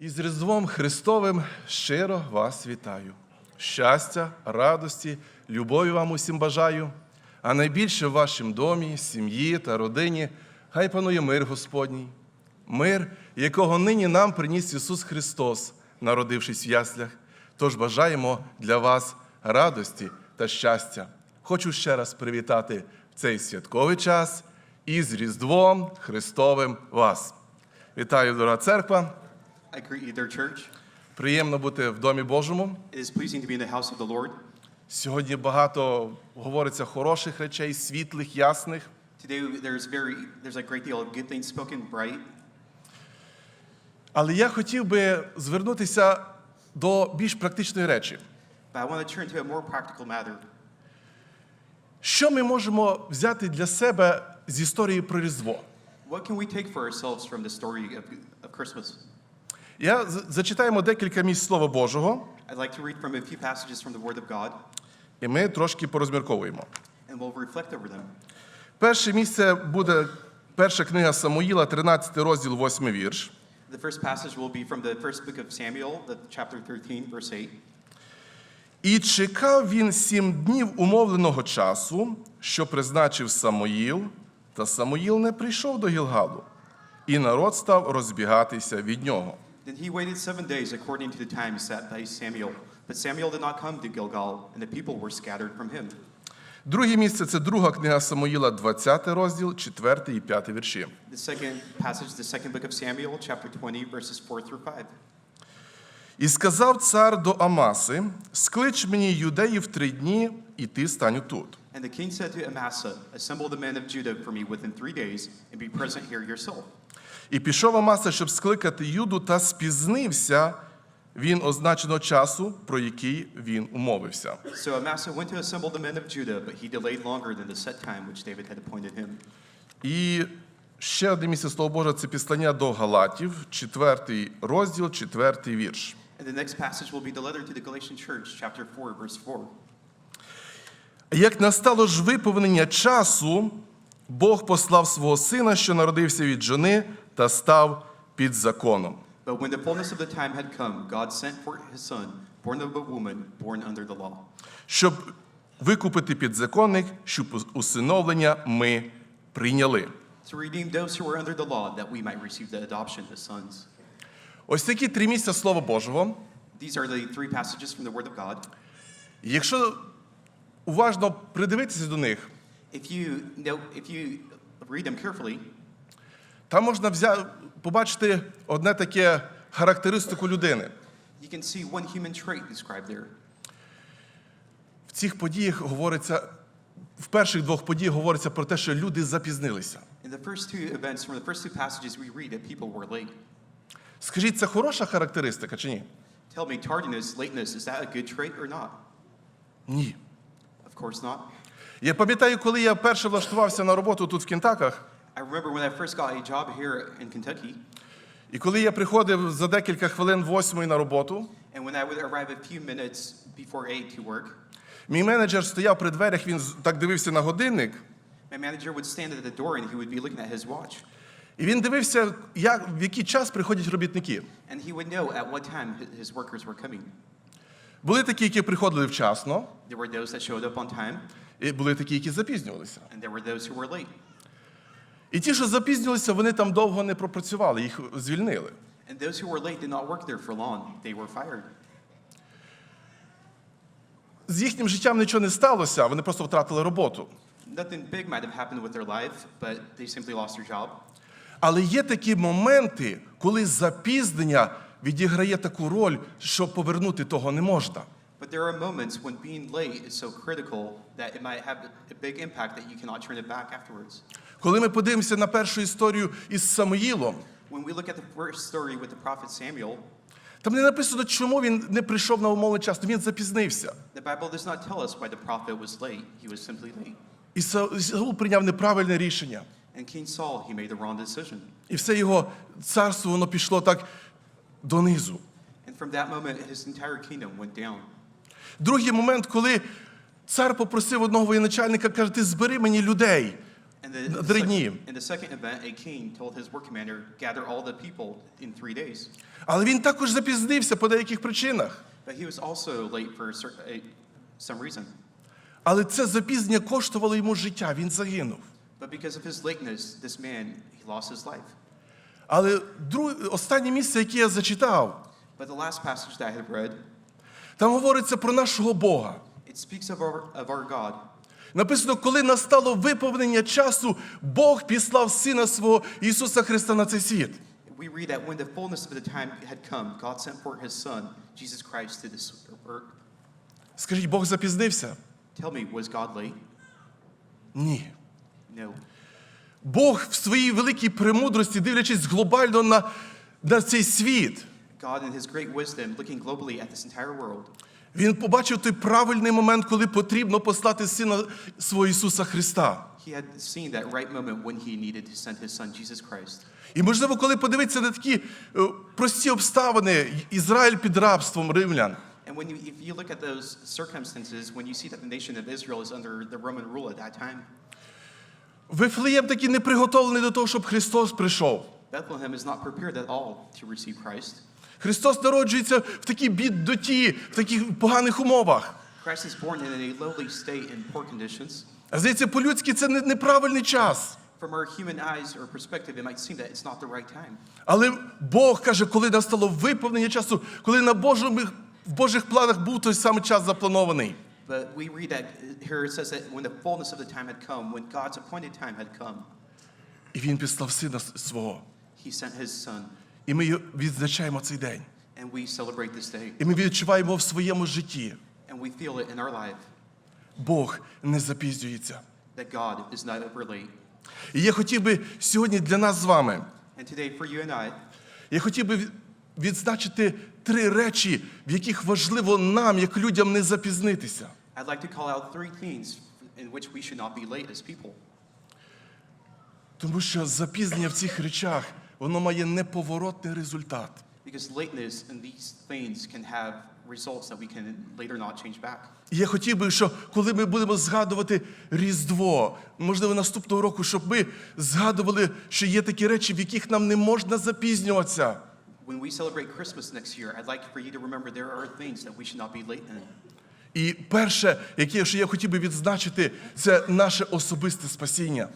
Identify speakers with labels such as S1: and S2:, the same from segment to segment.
S1: Із Різдвом Христовим щиро вас вітаю. Щастя, радості, любові вам усім бажаю, а найбільше в вашім домі, сім'ї та родині хай панує мир Господній. Мир, якого нині нам приніс Ісус Христос, народившись в яслях. Тож бажаємо для вас радості та щастя. Хочу ще раз привітати в цей святковий час із Різдвом Христовим вас. Вітаю, дорога церква!
S2: I greet you, dear church.
S1: Приємно бути в домі Божому.
S2: It is pleasing to be in the house of the Lord.
S1: Сьогодні багато говориться хороших речей, світлих, ясних.
S2: Today, there's very there's a great deal of good things spoken, bright.
S1: Але я хотів би звернутися до більш практичної речі.
S2: But I want to turn to a more practical matter.
S1: Що ми можемо взяти для себе з історії про Різдво?
S2: What can we take for ourselves from the story of, of Christmas?
S1: Я зачитаємо декілька місць Слова Божого,
S2: I'd like to read from a few passages from the Word of God,
S1: і ми трошки порозмірковуємо.
S2: and we'll reflect over them.
S1: Перше місце буде перша книга Самуїла, 13 розділ, 8 вірш.
S2: The first passage will be from the first book of Samuel, the chapter 13, verse 8.
S1: І чекав він сім днів умовленого часу, що призначив Самоїл, та Самоїл не прийшов до Гілгалу, і народ став розбігатися від нього.
S2: Then he waited seven days according to the time set by Samuel. But Samuel did not come to Gilgal, and the people were scattered from him.
S1: Друге місце це друга книга Самоїла, 20 розділ, 4 і 5 вірші.
S2: The second passage, the second book of Samuel, chapter 20, verses 4 through 5.
S1: І сказав цар до Амаси: Склич мені юдеїв три дні, і ти стань тут.
S2: And the king said to Amasa, Assemble the men of Judah for me within three days, and be present here yourself.
S1: І пішов Амаса, щоб скликати Юду, та спізнився він означеного часу, про який він умовився.
S2: So Amasa went to assemble the men of Judah, but he delayed longer than the set time which David had appointed him.
S1: І ще одне місце Слова Боже це післання до Галатів, 4 розділ, 4 вірш.
S2: And the next passage will be the letter to the Galatian church, chapter 4, verse 4.
S1: Як настало ж виповнення часу, Бог послав свого сина, що народився від жони, та став під законом.
S2: But when the fullness of the time had come, God sent forth his son, born of a woman, born under the law.
S1: щоб викупити підзаконник, щоб усиновлення ми прийняли.
S2: To redeem those who were under the law, that we might receive the adoption as sons.
S1: Ось такі три місця Слова Божого.
S2: These are the three passages from the Word of God.
S1: Якщо уважно придивитися до них,
S2: If you know, if you read them carefully,
S1: там можна взяти, побачити одне таке характеристику людини.
S2: you can see one human trait described there.
S1: В цих подіях говориться, в перших двох подіях говориться про те, що люди запізнилися.
S2: In the first two events, from the first two passages, we read that people were late.
S1: Скажіть, це хороша характеристика чи ні?
S2: Tell me, tardiness, lateness, is that a good trait or not?
S1: Ні.
S2: Of course not.
S1: Я пам'ятаю, коли я перше влаштувався на роботу тут в Кентаках,
S2: I remember when I first got a job here in Kentucky,
S1: і коли я приходив за декілька хвилин восьмої на роботу,
S2: and when I would arrive a few minutes before 8 to work,
S1: Мій менеджер стояв при дверях, він з- так дивився на годинник,
S2: my manager would stand at the door and he would be looking at his watch.
S1: і він дивився, як, в який час приходять робітники.
S2: And he would know at what time hi- his workers were coming.
S1: Були такі, які приходили вчасно,
S2: There were those that showed up on time,
S1: і були такі, які запізнювалися.
S2: and there were those who were late.
S1: І ті, що запізнювалися, вони там довго не пропрацювали, їх звільнили.
S2: And those who were late did not work there for long. They were fired.
S1: З їхнім життям нічого не сталося, вони просто втратили роботу.
S2: Nothing big might have happened with their life, but they simply lost their job.
S1: Але є такі моменти, коли запізнення відіграє таку роль, що повернути того не можна.
S2: But there are moments when being late is so critical that it might have a big impact that you cannot turn it back afterwards.
S1: Коли ми подивимося на першу історію із Самоїлом,
S2: When we look at the first story with the prophet Samuel,
S1: там не написано, чому він не прийшов на умовний час, він запізнився.
S2: the Bible does not tell us why the prophet was late. He was simply late.
S1: І Са- Саул прийняв неправильне рішення.
S2: And King Saul, he made the wrong decision.
S1: І все його царство воно пішло так донизу.
S2: And from that moment, his entire kingdom went down.
S1: Другий момент, коли цар попросив одного воєначальника, каже, ти збери мені людей.
S2: And the, the
S1: Три
S2: sec-
S1: дні.
S2: in the second event, a king told his war commander, gather all the people in three days.
S1: Але він також запізнився по деяких причинах.
S2: But he was also late for cer- a, some reason.
S1: Але це запізнення коштувало йому життя, він загинув.
S2: But because of his lateness, this man, he lost his life.
S1: Але друг... останнє місце, яке я зачитав,
S2: But the last passage that I have read,
S1: там говориться про нашого Бога.
S2: it speaks of our, of our God.
S1: Написано, коли настало виповнення часу, Бог післав Сина свого Ісуса Христа на цей світ.
S2: We read that when the fullness of the time had come, God sent forth his son, Jesus Christ, to this earth.
S1: Скажіть, Бог запізнився?
S2: Tell me, was God late?
S1: Ні.
S2: No.
S1: Бог в своїй великій премудрості, дивлячись глобально на, на цей світ,
S2: God, in his great wisdom, looking globally at this entire world,
S1: Він побачив той правильний момент, коли потрібно послати Сина свого Ісуса Христа.
S2: he had seen that right moment when he needed to send his son, Jesus Christ.
S1: І можливо, коли подивитися на такі е, прості обставини, Ізраїль під рабством римлян,
S2: And when you, if you look at those circumstances, when you see that the nation of Israel is under the Roman rule at that time,
S1: Вифлеєм таки не приготовлений до того, щоб Христос прийшов.
S2: Bethlehem is not prepared at all to receive Christ.
S1: Христос народжується в такій бідноті, в таких поганих умовах. А здається, по-людськи це неправильний час.
S2: From our human eyes or perspective, it might seem that it's not the right time.
S1: Але Бог каже, коли настало виповнення часу, коли на Божому, в Божих планах був той самий час запланований.
S2: But we read that uh, here it says that when the fullness of the time had come, when God's appointed time had come,
S1: І він післав сина свого.
S2: he sent his son.
S1: І ми відзначаємо цей день.
S2: And we celebrate this day.
S1: І ми відчуваємо в своєму житті.
S2: And we feel it in our life
S1: Бог не запізнюється.
S2: that God is not ever late.
S1: І я хотів би сьогодні для нас з вами,
S2: And today, for you and I,
S1: я хотів би відзначити три речі, в яких важливо нам, як людям, не запізнитися.
S2: I'd like to call out three things in which we should not be late as people.
S1: Тому що запізнення в цих речах, воно має неповоротний результат.
S2: Because lateness in these things can have results that we can later not change back.
S1: І я хотів би, що коли ми будемо згадувати Різдво, можливо, наступного року, щоб ми згадували, що є такі речі, в яких нам не можна запізнюватися.
S2: When we celebrate Christmas next year, I'd like for you to remember there are things that we should not be late in.
S1: І перше, яке що я хотів би відзначити, це наше особисте спасіння.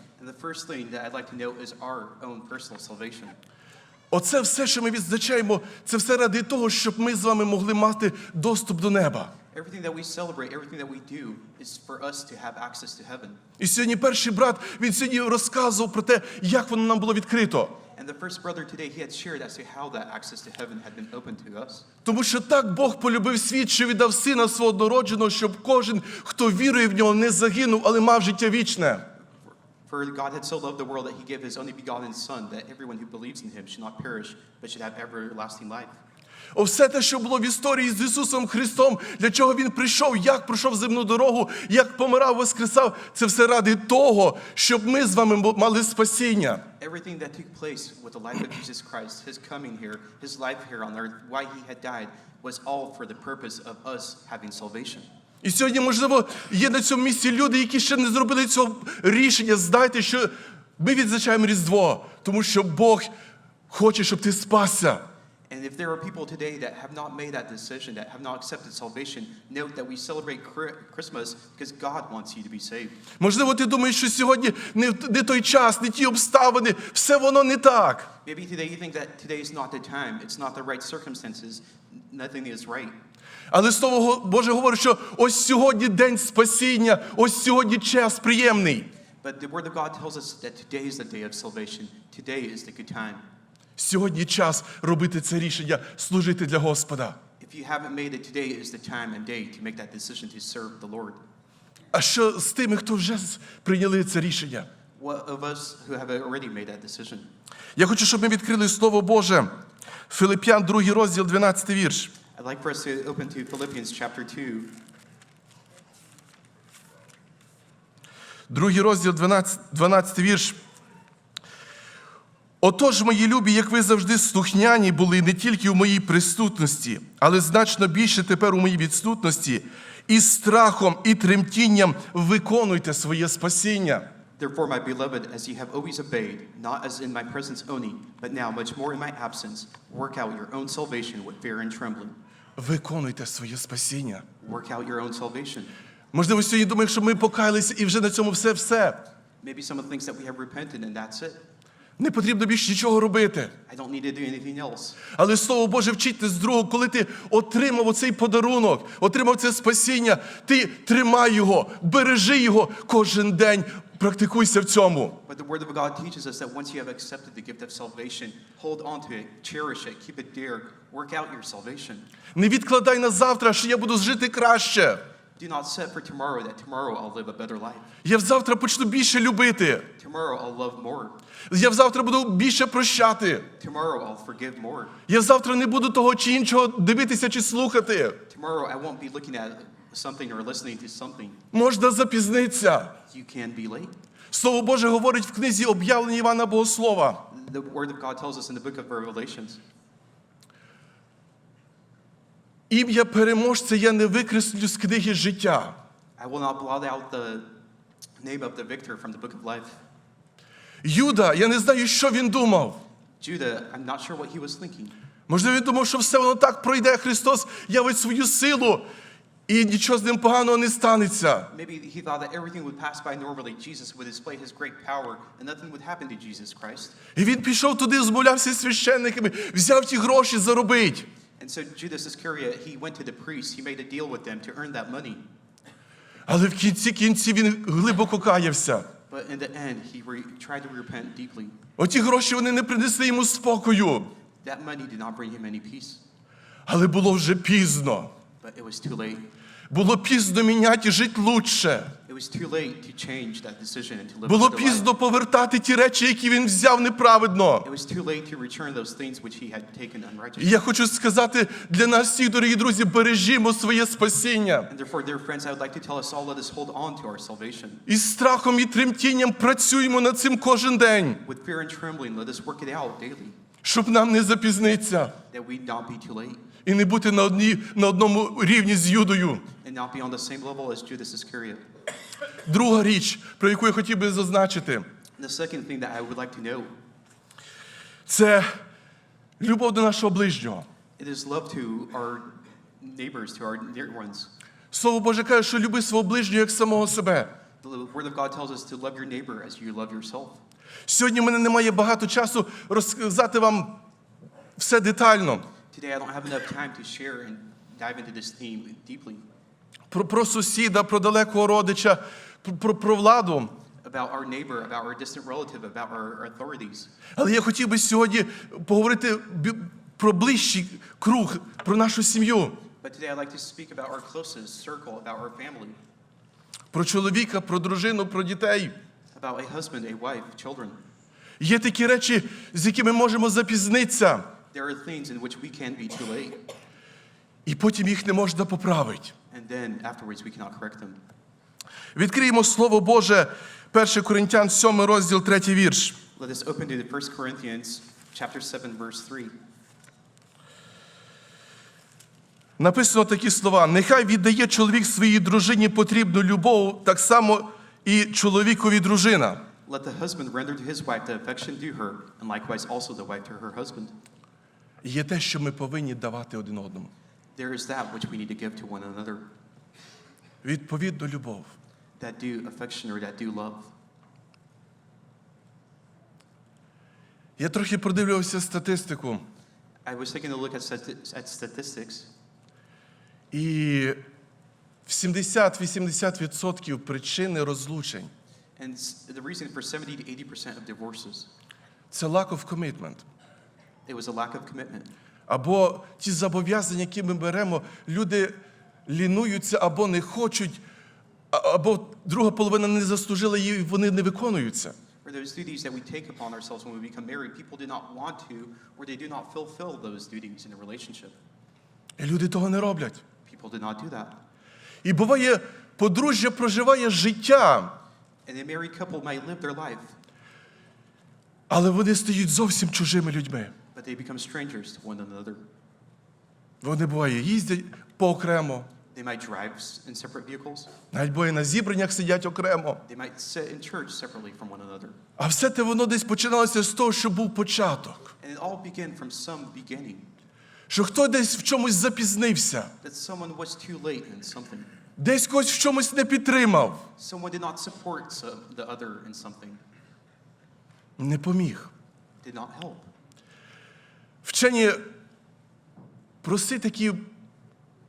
S1: Оце все, що ми відзначаємо, це все ради того, щоб ми з вами могли мати доступ до неба.
S2: Everything that we celebrate, everything that we do, is for us to have access to heaven.
S1: І сьогодні перший брат він сьогодні розказував про те, як воно нам було відкрито.
S2: And the first brother today, he had shared as to how that access to heaven had been opened to us.
S1: Тому що так Бог полюбив світ, що віддав сина свого однородженого, щоб кожен, хто вірує в нього, не загинув, але мав життя вічне.
S2: For God had so loved the world that he gave his only begotten Son, that everyone who believes in him should not perish, but should have everlasting life.
S1: О, все те, що було в історії з Ісусом Христом, для чого Він прийшов, як пройшов земну дорогу, як помирав, воскресав, це все ради того, щоб ми з вами мали спасіння.
S2: Everything that took place with the life of Jesus Christ, his coming here, his life here on earth, why he had died, was all for the purpose of us having salvation.
S1: І сьогодні, можливо, є на цьому місці люди, які ще не зробили цього рішення. Знайте, що ми відзначаємо Різдво, тому що Бог хоче, щоб ти спасся.
S2: And if there are people today that have not made that decision, that have not accepted salvation, note that we celebrate Christmas because God wants you to be saved.
S1: Можливо, ти думаєш, що сьогодні не, не той час, не ті обставини, все воно не так.
S2: Maybe today you think that today is not the time, it's not the right circumstances, nothing is right.
S1: Але Слово Боже говорить, що ось сьогодні день спасіння, ось сьогодні час приємний.
S2: But the Word of God tells us that today is the day of salvation. Today is the good time.
S1: Сьогодні час робити це рішення, служити для Господа.
S2: If you haven't made it, today is the time and day to make that decision to serve the Lord.
S1: А що з тими, хто вже прийняли це рішення? Я хочу, щоб ми відкрили Слово Боже. Филип'ян, 2 розділ, 12 вірш.
S2: I'd like for us to open to Philippians chapter 2,
S1: Другий розділ, 12, 12 вірш. Отож, мої любі, як ви завжди слухняні були не тільки у моїй присутності, але значно більше тепер у моїй відсутності, і страхом, і тремтінням виконуйте своє спасіння.
S2: Therefore, my beloved, as ye have always obeyed, not as in my presence only, but now much more in my absence, work out your own salvation with fear and trembling.
S1: Виконуйте своє спасіння.
S2: Work out your own salvation.
S1: Можливо, сьогодні думаємо, що ми покаялися і вже на цьому все все.
S2: Maybe someone thinks that we have repented and that's it.
S1: Не потрібно більше нічого робити.
S2: I don't need to do anything else.
S1: Але Слово Боже вчить з другого, коли ти отримав оцей подарунок, отримав це спасіння, ти тримай його, бережи його кожен день, практикуйся в цьому.
S2: But the Word of God teaches us that once you have accepted the gift of salvation, hold on to it, cherish it, keep it dear, work out your salvation.
S1: Не відкладай на завтра, що я буду жити краще.
S2: Do not set for tomorrow that tomorrow I'll live a better life.
S1: Я завтра почну більше любити.
S2: Tomorrow I'll love more.
S1: Я завтра буду більше прощати.
S2: Tomorrow I'll forgive more.
S1: Я завтра не буду того чи іншого дивитися чи слухати.
S2: Tomorrow I won't be looking at something or listening to something.
S1: Можна запізнитися.
S2: You can be late.
S1: Слово Боже говорить в книзі об'явлення Івана Богослова.
S2: The Word of God tells us in the book of Revelations
S1: Ім'я переможця я не викреслю з книги життя.
S2: I will not blot out the name of the victor from the book of life.
S1: Юда, я не знаю, що він думав.
S2: Judah, I'm not sure what he was thinking.
S1: Можливо, він думав, що все воно так пройде, Христос явить свою силу, і нічого з ним поганого не станеться.
S2: Maybe he thought that everything would pass by normally. Jesus would display his great power and nothing would happen to Jesus Christ.
S1: І він пішов туди, змовлявся з священниками, взяв ті гроші заробить.
S2: And so Judas Iscariot, he went to the priests, he made a deal with them to earn that money.
S1: Але в кінці кінці він глибоко каявся.
S2: But in the end, he re- tried to repent deeply.
S1: Оті гроші вони не принесли йому спокою.
S2: That money did not bring him any peace,
S1: Але було вже пізно.
S2: but it was too late.
S1: Було пізно міняти і жити лучше. Було пізно повертати ті речі, які він взяв неправедно.
S2: It was too late to return those things which he had taken
S1: І я хочу сказати для нас всіх, дорогі друзі, бережімо своє спасіння.
S2: And therefore, dear friends, I would like to tell us all, let us hold on to our salvation.
S1: Страхом і тремтінням працюємо над цим кожен день,
S2: With fear and trembling, let us work it out daily,
S1: щоб нам не запізнитися
S2: that we not be too late
S1: і не бути на, одній, на одному рівні з Юдою. Друга річ, про яку я хотів би зазначити,
S2: like
S1: це любов до нашого ближнього.
S2: it is love to our neighbors, to our near ones.
S1: Слово Боже каже, що люби свого ближнього як самого себе.
S2: The Word of God tells us to love your neighbor as you love yourself.
S1: Сьогодні в мене немає багато часу розказати вам все детально.
S2: Today, I don't have enough time to share and dive into this theme deeply
S1: Про, про сусіда, про далекого родича, про, про, владу.
S2: about our neighbor, about our distant relative, about our authorities.
S1: Але я хотів би сьогодні поговорити про ближчий круг, про нашу сім'ю,
S2: But today, I'd like to speak about our closest circle, about our family,
S1: про чоловіка, про дружину, про дітей.
S2: about a husband, a wife, children.
S1: Є такі речі, з якими можемо запізнитися,
S2: There are things in which we can be too late,
S1: і потім їх не можна поправити.
S2: And then afterwards we cannot correct them.
S1: Відкриємо Слово Боже, 1 Коринтян, 7 розділ, 3 вірш.
S2: Let us open to the 1 Corinthians chapter 7, verse 3.
S1: Написано такі слова: нехай віддає чоловік своїй дружині потрібну любов, так само і чоловікові дружина.
S2: Let the husband render to his wife the affection due her, and likewise also the wife to her husband.
S1: Є те, що ми повинні давати один одному.
S2: There is that which we need to give to one another,
S1: Відповідно, любов.
S2: that due affection or that due love.
S1: Я трохи продивлювався статистику,
S2: I was taking a look at, stati- at statistics,
S1: і в 70-80% причини розлучень
S2: and s- the reason for 70 to 80% of divorces,
S1: це lack of commitment.
S2: it was a lack of commitment.
S1: Або ті зобов'язання, які ми беремо, люди лінуються або не хочуть, або друга половина не заслужила її, і вони не виконуються.
S2: Or those duties that we take upon ourselves when we become married, people do not want to, or they do not fulfill those duties in a relationship.
S1: І люди того не роблять.
S2: People do not do that.
S1: І буває, подружжя проживає життя,
S2: And a married couple might live their life,
S1: але вони стають зовсім чужими людьми.
S2: But they become strangers to one another.
S1: Вони буває, їздять поокремо,
S2: They might drive in separate vehicles.
S1: Навіть бо на зібраннях сидять окремо.
S2: They might sit in church separately from one another.
S1: А все те воно десь починалося з того, що був початок.
S2: And it all began from some beginning.
S1: Що хто десь в чомусь запізнився,
S2: That someone was too late in something.
S1: десь когось в чомусь не підтримав,
S2: Someone did not support the other in something.
S1: не поміг.
S2: Did not help.
S1: Вчені проси такі,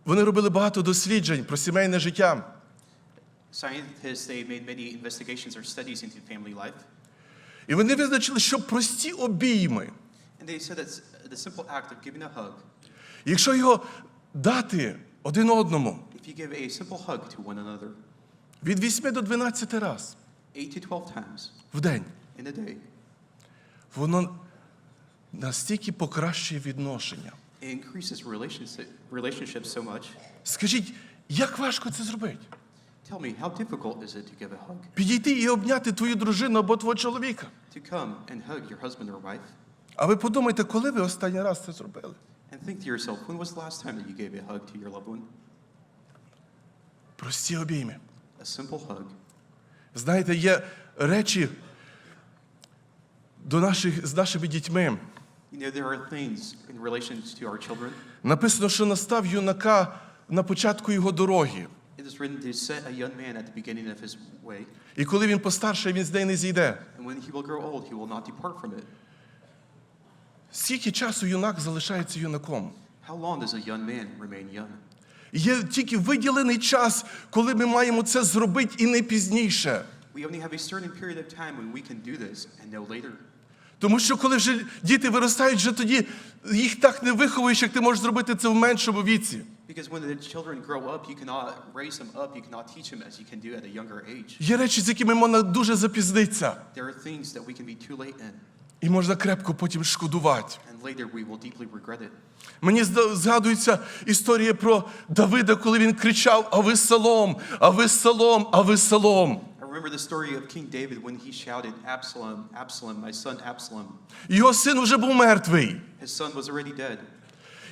S1: вони робили багато досліджень про сімейне життя.
S2: Scientists, they made many investigations or studies into family life.
S1: І вони визначили, що прості обійми,
S2: And they said that the simple act of giving a hug,
S1: якщо його дати один одному
S2: if you give a simple hug to one another
S1: від 8 до 12 раз
S2: 8 to 12 times
S1: в день,
S2: in a day,
S1: воно настільки покращує відношення.
S2: it increases relationship, relationships so much.
S1: Скажіть, як важко це зробити?
S2: Tell me, how difficult is it to give a hug?
S1: Підійти і обняти твою дружину або твого чоловіка.
S2: To come and hug your husband or wife?
S1: А ви подумайте, коли ви останній раз це зробили?
S2: And think to yourself, when was the last time that you gave a hug to your loved one?
S1: Прості обійми.
S2: A simple hug.
S1: Знаєте, є речі до наших, з нашими дітьми. Написано, що настав юнака на початку його дороги. І коли він постарше, він з неї не зійде. Скільки часу юнак залишається юнаком?
S2: How long does a young man remain young?
S1: Є тільки виділений час, коли ми маємо це зробити і не пізніше.
S2: We only have a certain period of time when we can do this and no later.
S1: Тому що коли вже діти виростають, вже тоді їх так не виховуєш, як ти можеш зробити це в меншому віці. Є речі, з якими можна дуже запізнитися, і можна крепко потім шкодувати. Мені згадується історія про Давида, коли він кричав: Авесалом, Авесалом, Авесалом.
S2: I remember the story of King David when he shouted, Absalom, Absalom, my son Absalom.
S1: Його син вже був мертвий.
S2: His son was already dead,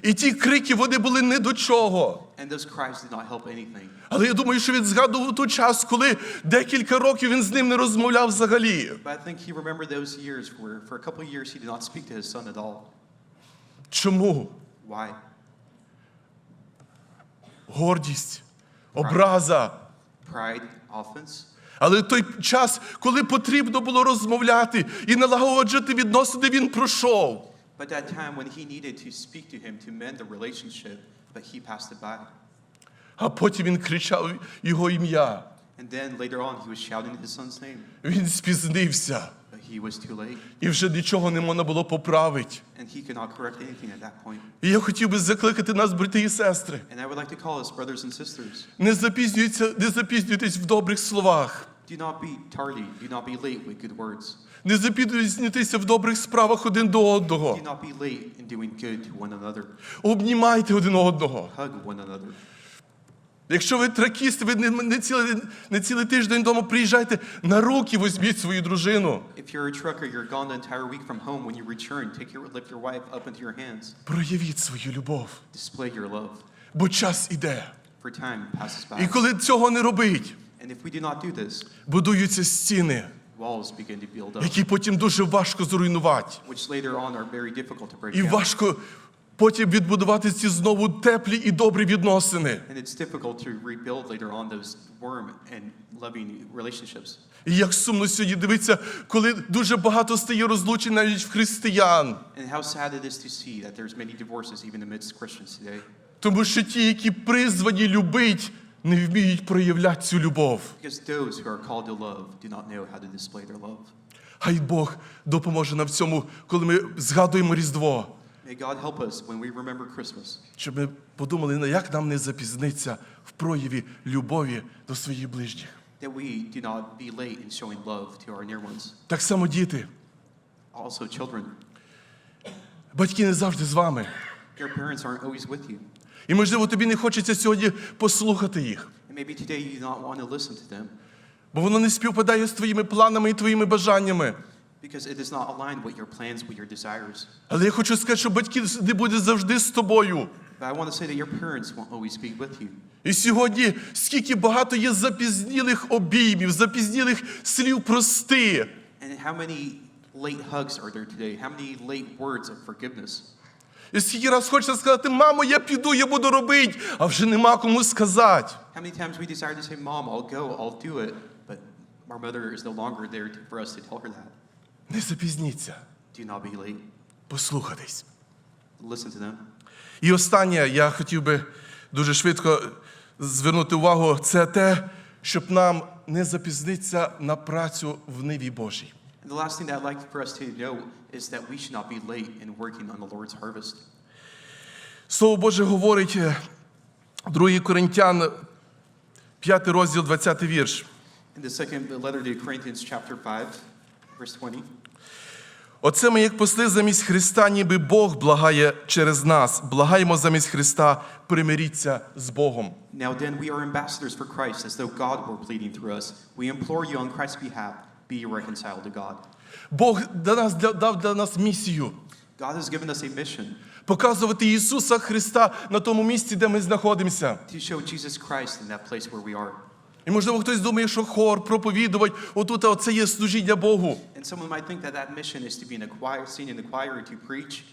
S1: І ті крики вони були не до чого.
S2: and those cries did not help anything.
S1: Але я думаю, що він згадував той час, коли декілька років він з ним не розмовляв взагалі.
S2: But I think he remembered those years where for a couple of years he did not speak to his son at all.
S1: Чому?
S2: Why?
S1: Гордість, образа.
S2: Pride, offense.
S1: Але той час, коли потрібно було розмовляти і налагоджувати відносини, він пройшов.
S2: But that time when he needed to speak to him to mend the relationship, but he passed it by.
S1: А потім він кричав його ім'я.
S2: And then later on he was shouting his son's name,
S1: Він спізнився.
S2: but he was too late,
S1: І вже нічого не можна було поправити.
S2: and he could not correct anything at that point.
S1: І я хотів би закликати нас, брати і сестри.
S2: And I would like to call us brothers and sisters.
S1: Не запізнюйтеся, не запізнюйтесь в добрих словах.
S2: Do not be tardy, do not be late with good words.
S1: Не запізнюйтеся в добрих справах один до одного.
S2: Do not be late in doing good to one another.
S1: Обнімайте один одного.
S2: Hug one another.
S1: Якщо ви тракіст, ви не, не, цілий, не цілий тиждень вдома приїжджайте, на руки візьміть свою дружину.
S2: If you're a trucker, you're gone the entire week from home. When you return, take your, lift your wife up into your hands.
S1: Проявіть свою любов,
S2: Display your love,
S1: бо час іде.
S2: for time passes
S1: І коли цього не робить,
S2: And if we do not do this,
S1: будуються стіни,
S2: walls begin to build up,
S1: які потім дуже важко зруйнувати.
S2: which later on are very difficult to break
S1: І
S2: down.
S1: важко потім відбудувати ці знову теплі і добрі відносини.
S2: And it's difficult to rebuild later on those warm and loving relationships.
S1: І як сумно сьогодні дивиться, коли дуже багато стає розлучень навіть в християн.
S2: And how sad it is to see that there's many divorces even amidst Christians today.
S1: Тому що ті, які призвані любить, не вміють проявляти цю любов. Хай Бог допоможе нам в цьому, коли ми згадуємо Різдво,
S2: May God help us when we remember Christmas,
S1: щоб ми подумали, як нам не запізнитися в прояві любові до своїх ближніх.
S2: that we do not be late in showing love to our near ones.
S1: Так само діти,
S2: Also, children,
S1: батьки не завжди з вами.
S2: your parents aren't always with you.
S1: І можливо, тобі не хочеться сьогодні послухати їх,
S2: And maybe today you do not want to listen to them
S1: бо воно не співпадає з твоїми планами і твоїми бажаннями.
S2: because it does not align with your plans, with your desires.
S1: Але я хочу сказати, що батьки не будуть завжди з тобою.
S2: But I want to say that your parents won't always be with you.
S1: І сьогодні скільки багато є запізнілих обіймів, запізнілих слів прости.
S2: And how many late hugs are there today? How many late words of forgiveness?
S1: І скільки раз хочеться сказати, мамо, я піду, я буду робити, а вже нема кому сказати.
S2: How many times we desire to say, Mom, I'll go, I'll do it, but our mother is no longer there for us to tell her that.
S1: Не запізніться,
S2: Do not be late.
S1: послухатись.
S2: Listen to them.
S1: І останнє, я хотів би дуже швидко звернути увагу, це те, щоб нам не запізнитися на працю в ниві Божій.
S2: And the last thing that I'd like for us to know is that we should not be late in working on the Lord's harvest.
S1: Слово Боже говорить, е, 2 Коринтян, 5 розділ, 20 вірш.
S2: In the second letter to Corinthians, chapter 5, verse 20.
S1: Оце ми, як посли замість Христа, ніби Бог благає через нас. Благаємо замість Христа, примиріться з Богом.
S2: Now then, we are ambassadors for Christ, as though God were pleading through us. We implore you on Christ's behalf, be reconciled to God.
S1: Бог для нас, для- дав для нас місію
S2: God has given us a mission
S1: показувати Ісуса Христа на тому місці, де ми знаходимося.
S2: to show Jesus Christ in that place where we are.
S1: І можливо хтось думає, що хор, проповідувати, отут оце є служіння Богу.
S2: And someone might think that that mission is to be in a choir, sing in the choir, or to preach.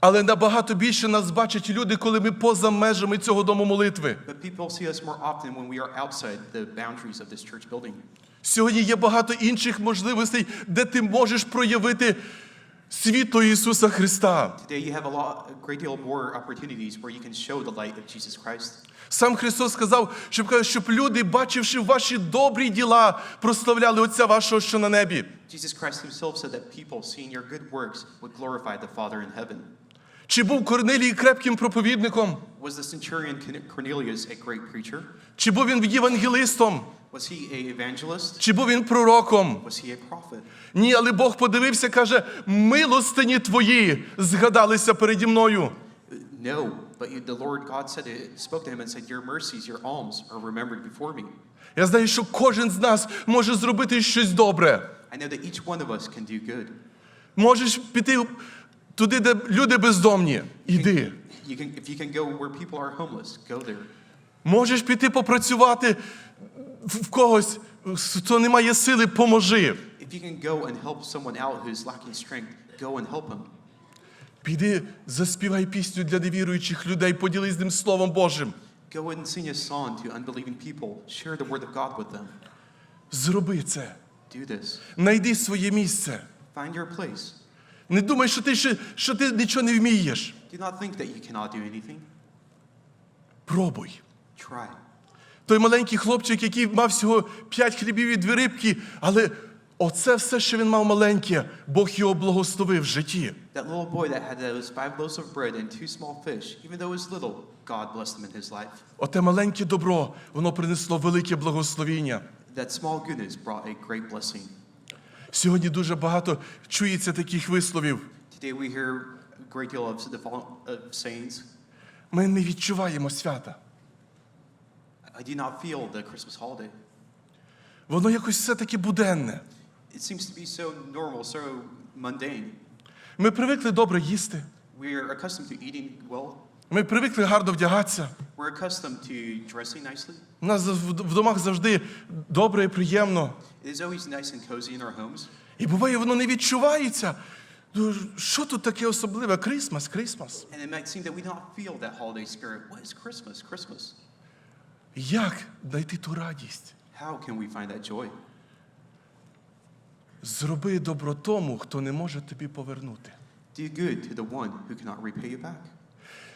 S1: Але набагато більше нас бачать люди, коли ми поза межами цього дому молитви.
S2: But people see us more often when we are outside the boundaries of this church building.
S1: Сьогодні є багато інших можливостей, де ти можеш проявити світло Ісуса Христа. Сам Христос сказав, щоб, щоб люди, бачивши ваші добрі діла, прославляли Отця вашого, що на небі. Чи був Корнелій крепким проповідником? Чи був він євангелистом?
S2: Was he a evangelist?
S1: Чи був він пророком?
S2: Was he a prophet?
S1: Ні, але Бог подивився, каже, милостині твої згадалися переді мною.
S2: Uh, No, but the Lord God said it, spoke to him and said, Your mercies, your alms are remembered before me.
S1: Я знаю, що кожен з нас може зробити щось добре.
S2: I know that each one of us can do good.
S1: Можеш піти туди, де люди бездомні. Іди.
S2: You can, if you can go where people are homeless, go there.
S1: Можеш піти попрацювати в когось, хто не має сили, поможи.
S2: If you can go and help someone out who's lacking strength, go and help him.
S1: Піди, заспівай пісню для невіруючих людей, поділись з ним Словом Божим.
S2: Go and sing a song to unbelieving people. Share the word of God with them.
S1: Зроби це.
S2: Do this.
S1: Найди своє місце.
S2: Find your place.
S1: Не думай, що ти, ще, що ти нічого не вмієш.
S2: Do not think that you cannot do anything.
S1: Пробуй.
S2: Try.
S1: Той маленький хлопчик, який мав всього п'ять хлібів і дві рибки, але оце все, що він мав маленьке, Бог його благословив в житті.
S2: That little boy that had those five loaves of bread and two small fish, even though it was little, God blessed him in his life.
S1: Оте маленьке добро, воно принесло велике благословіння.
S2: That small goodness brought a great blessing.
S1: Сьогодні дуже багато чується таких висловів.
S2: Today we hear a great deal of, the of sayings.
S1: Ми не відчуваємо свята.
S2: I do not feel the Christmas holiday.
S1: Воно якось все-таки буденне.
S2: It seems to be so normal, so mundane.
S1: Ми привикли добре їсти.
S2: We're accustomed to eating well.
S1: Ми привикли гарно вдягатися.
S2: We're accustomed to dressing nicely.
S1: У нас в домах завжди добре і приємно.
S2: It is always nice and cozy in our homes.
S1: І буває, воно не відчувається. Ну, Що тут таке особливе? Крисмас, Крисмас.
S2: And it might seem that we don't feel that holiday spirit. What is Christmas? Christmas.
S1: Як знайти ту радість?
S2: How can we find that joy?
S1: Зроби добро тому, хто не може тобі повернути.
S2: Do good to the one who cannot repay you back.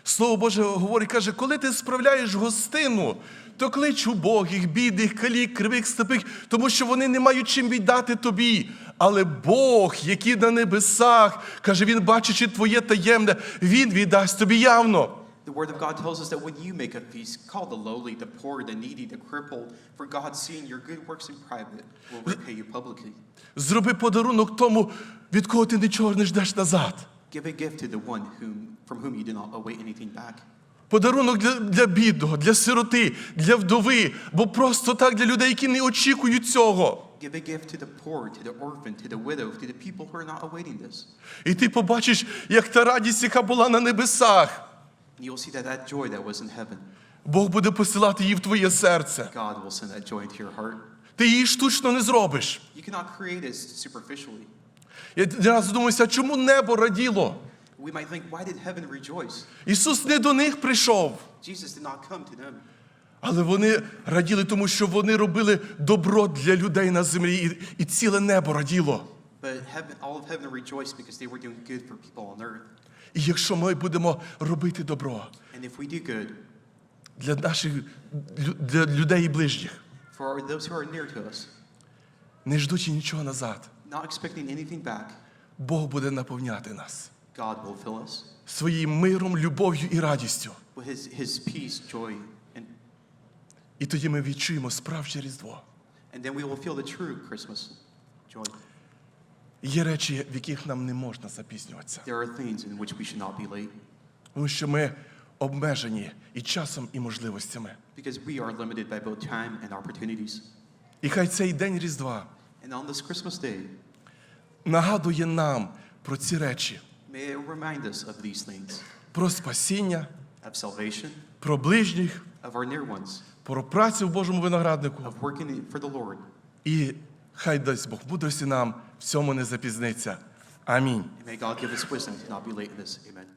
S1: Слово Боже говорить, каже, коли ти справляєш гостину, то клич убогих, бідних, калік, кривих, слепих, тому що вони не мають чим віддати тобі. Але Бог, який на небесах, каже, Він, бачачи твоє таємне, Він віддасть тобі явно.
S2: The Word of God tells us that when you make a feast, call the lowly, the poor, the needy, the crippled, for God, seeing your good works in private, will repay you publicly.
S1: Зроби подарунок тому, від кого ти нічого не ждеш назад.
S2: Give a gift to the one whom, from whom you do not await anything back.
S1: Подарунок для, для бідного, для сироти, для вдови, бо просто так для людей, які не очікують цього.
S2: Give a gift to the poor, to the orphan, to the widow, to the people who are not awaiting this.
S1: І ти побачиш, як та радість, яка була на небесах,
S2: And you will see that that joy that was in heaven,
S1: Бог буде посилати її в твоє серце.
S2: God will send that joy into your heart.
S1: Ти її штучно не зробиш.
S2: You cannot create it superficially.
S1: Я раз задумався, чому небо раділо?
S2: We might think, why did heaven rejoice?
S1: Ісус не до них прийшов,
S2: Jesus did not come to them.
S1: але вони раділи, тому що вони робили добро для людей на землі, і, і ціле небо раділо.
S2: But heaven, all of heaven rejoiced because they were doing good for people on earth.
S1: І якщо ми будемо робити добро
S2: And if we do good
S1: для наших для людей і ближніх,
S2: for those who are near to us,
S1: не ждучи нічого назад,
S2: not expecting anything back,
S1: Бог буде наповняти нас
S2: God will fill us
S1: своїм миром, любов'ю і радістю.
S2: with his, his peace, joy, and,
S1: І тоді ми відчуємо справжнє Різдво.
S2: and then we will feel the true Christmas joy.
S1: Є речі, в яких нам не можна запізнюватися,
S2: There are things in which we should not be late
S1: тому що ми обмежені і часом, і можливостями.
S2: because we are limited by both time and opportunities.
S1: І хай цей день Різдва
S2: And on this Christmas day,
S1: нагадує нам про ці речі,
S2: may it remind us of these things
S1: про спасіння,
S2: of salvation,
S1: про ближніх,
S2: of our near ones,
S1: про працю в Божому винограднику.
S2: of working for the Lord.
S1: І хай дасть Бог мудрості нам в цьому не запізниться. Амінь.
S2: And may God give us wisdom to not be late in this. Amen.